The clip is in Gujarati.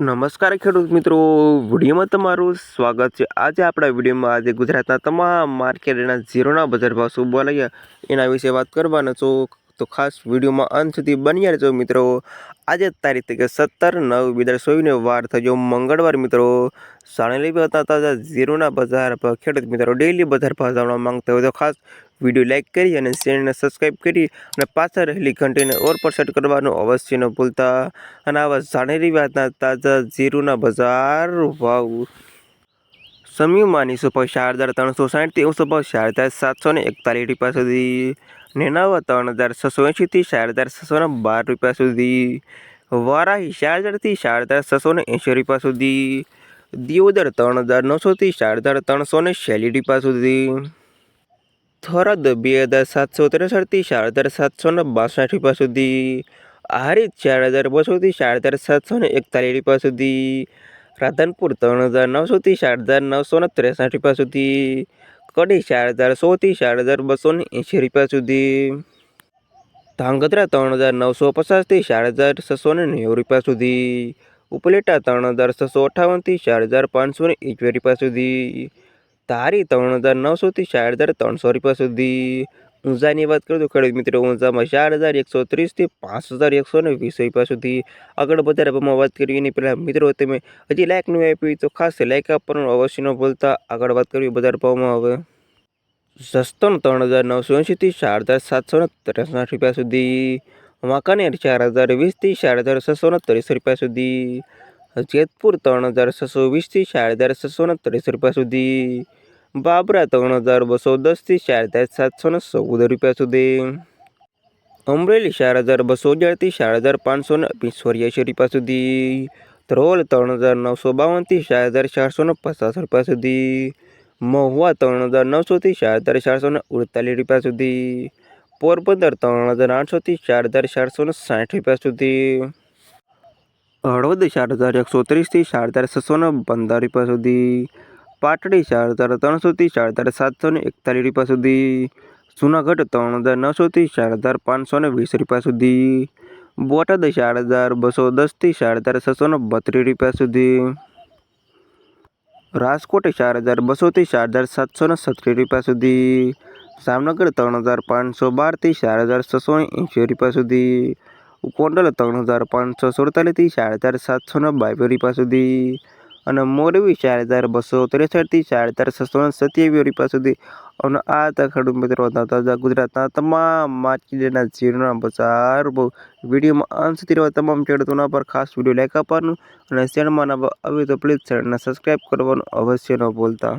નમસ્કાર ખેડૂત મિત્રો, વિડીયોમાં તમારું સ્વાગત છે. આજે આપણા વિડીયોમાં આજે ગુજરાતના તમામ માર્કેટના ઝીરોના બજાર ભાવ શું બોલાયા એના વિશે વાત કરવાના છો. તો ખાસ વિડીયોમાં અંત સુધી બન્યા રહેજો મિત્રો. આજે તારીખ કે સત્તર નવ બે હજાર ચોવીસને વાર થયો મંગળવાર મિત્રો. સાણેલી હતા તાજા ઝીરોના બજાર પર ખેડૂત મિત્રો ડેલી બજાર ભાવ જાણવા માંગતા હોય તો ખાસ વીડિયો લાઇક કરી અને ચેનલને સબસ્ક્રાઈબ કરી અને પાછળ રહેલી ઘંટીને ઓર પર સેટ કરવાનું અવશ્ય ન ભૂલતા. અને આવા જાણેરી વાતના તાજા જીરુના બજાર ભાવ. સમયમાની સુપર ચાર હજાર ત્રણસો સાઠથી પાસે ચાર હજાર સાતસો ને એકતાલીસ રૂપિયા સુધી નેનાવા ત્રણ હજાર છસો એંશીથી ચાર હજાર છસો ને બાર રૂપિયા સુધી વારાહી ચાર હજારથી ચાર હજાર છસો ને એંશી રૂપિયા સુધી દિયોદર ત્રણ હજાર નવસોથી ચાર હજાર ત્રણસો ને છેલ્લી રૂપિયા સુધી થરદ બે હજાર સાતસો ત્રેસઠથી ચાર હજાર સાતસો ને બાસઠ રૂપિયા સુધી હારીજ ચાર હજાર બસોથી ચાર હજાર સાતસો ને એકતાલીસ રૂપિયા સુધી રાધનપુર ત્રણ હજાર નવસોથી ચાર હજાર નવસો ને ત્રેસઠ રૂપિયા સુધી કડી ચાર હજાર સોથી ચાર હજાર બસો ને એંશી રૂપિયા સુધી. ધાંગધ્રા ત્રણ હજાર નવસો પચાસથી ચાર હજાર છસો ને નેવું રૂપિયા સુધી. ઉપલેટા ત્રણ હજાર છસો અઠ્ઠાવનથી ચાર હજાર પાંચસો ને એકવીસ રૂપિયા સુધી. ધારી ત્રણ હજાર નવસોથી ચાર હજાર ત્રણસો રૂપિયા સુધી. ઊંઝાની વાત કરું તો ખેડૂત મિત્રો, ઊંઝામાં ચાર હજાર એકસો ત્રીસથી પાંચ હજાર એકસો ને વીસ રૂપિયા સુધી આગળ વધારે ભાવમાં વાત કરવી. એની પહેલાં મિત્રો, તમે હજી લાઇક નહીં આપી તો ખાસ લાઇક આપવાનું અવશ્ય ન ભૂલતા. આગળ વાત કરવી બજાર ભાવમાં હવે. સસ્તન ત્રણ હજાર નવસો એંશીથી ચાર હજાર સાતસો ને ત્રેસઠ રૂપિયા સુધી. વાંકાનેર ચાર હજાર વીસથી ચાર હજાર છસો ને ત્રીસ રૂપિયા સુધી. જેતપુર ત્રણ હજાર છસો વીસથી ચાર હજાર છસો ને ત્રીસ રૂપિયા સુધી. બાબરા ત્રણ હજાર બસો દસથી ચાર હજાર સાતસો ને ચૌદ રૂપિયા સુધી. અમરેલી ચાર હજાર બસો અગિયારથી ચાર હજાર પાંચસો ને પિંચોરિયાસી રૂપિયા સુધી. ધ્રોલ ત્રણ હજાર નવસો બાવનથી ચાર હજાર ચારસો ને પચાસ રૂપિયા સુધી. મહુવા ત્રણ હજાર નવસોથી ચાર હજાર ચારસો ને અડતાલીસ રૂપિયા સુધી. પોરબંદર ત્રણ હજાર આઠસોથી ચાર હજાર ચારસો ને સાઠ રૂપિયા સુધી. હળવદ ચાર હજાર એકસો ત્રીસથી ચાર હજાર છસો ને પંદર રૂપિયા સુધી. પાટડી ચાર હજાર ત્રણસોથી ચાર હજાર સાતસો ને એકતાલીસ રૂપિયા સુધી. જુનાગઢ ત્રણ હજાર નવસોથી ચાર હજાર પાંચસો ને વીસ રૂપિયા સુધી. બોટાદ ચાર હજાર બસો દસથી ચાર હજાર છસો ને બત્રીસ રૂપિયા સુધી. રાજકોટ ચાર હજાર બસોથી ચાર હજાર સાતસો ને સત્રીસ રૂપિયા સુધી. જામનગર ત્રણ હજાર પાંચસો બારથી ચાર હજાર છસો ને એંશી રૂપિયા સુધી. ગોંડલ ત્રણ હજાર પાંચસો સુડતાલીસથી ચાર હજાર સાતસો ને બાવીસ રૂપિયા સુધી. અને મોરબી ચાર હજાર બસો ત્રેસઠથી ચાર હજાર છસો સત્યાવીસ રૂપિયા સુધી અને આ હતા મિત્રો તાજા ગુજરાતના તમામ માર્કેટના જીરોના બજાર. વિડીયોમાં અંત સુધી રહેવા તમામ ખેડૂતોના પર ખાસ વીડિયો લાઈક આપવાનું અને ચેનલમાં નવા આવે તો પ્લીઝ ચેનલને સબસ્ક્રાઈબ કરવાનું અવશ્ય ન ભૂલતા.